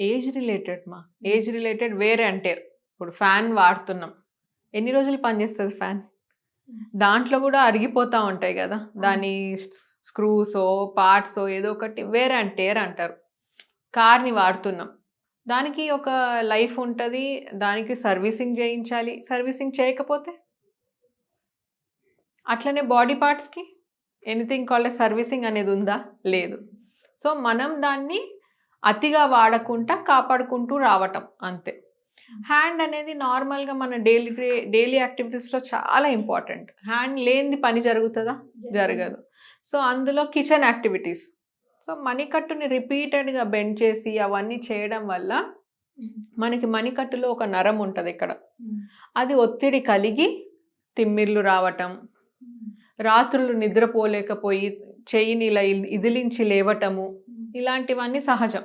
Age related మా. Age related వేరే అంటే ఇప్పుడు ఫ్యాన్ వాడుతున్నాం. ఎన్ని రోజులు పనిచేస్తుంది ఫ్యాన్? దాంట్లో కూడా అరిగిపోతూ ఉంటాయి కదా. దాని స్క్రూసో పార్ట్సో ఏదో ఒకటి వేరే అండ్ టేర్ అంటారు. కార్ని వాడుతున్నాం. దానికి ఒక లైఫ్ ఉంటుంది. దానికి సర్వీసింగ్ చేయించాలి. సర్వీసింగ్ చేయకపోతే? అట్లనే బాడీ పార్ట్స్కి? ఎనీథింగ్ కాల్ సర్వీసింగ్ అనేది ఉందా? లేదు. సో మనం దాన్ని అతిగా వాడకుండా కాపాడుకుంటూ రావటం అంతే. హ్యాండ్ అనేది నార్మల్గా మన డైలీ డైలీ యాక్టివిటీస్లో చాలా ఇంపార్టెంట్. హ్యాండ్ లేనిది పని జరుగుతుందా? జరగదు. సో అందులో కిచెన్ యాక్టివిటీస్. సో మణికట్టుని రిపీటెడ్గా బెండ్ చేసి అవన్నీ చేయడం వల్ల మనకి మణికట్టులో ఒక నరం ఉంటుంది ఇక్కడ. అది ఒత్తిడి కలిగి తిమ్మిర్లు రావటం రాత్రులు నిద్రపోలేకపోయి చెయ్యిని ఇలా ఇదిలించి లేవటము ఇలాంటివన్నీ సహజం.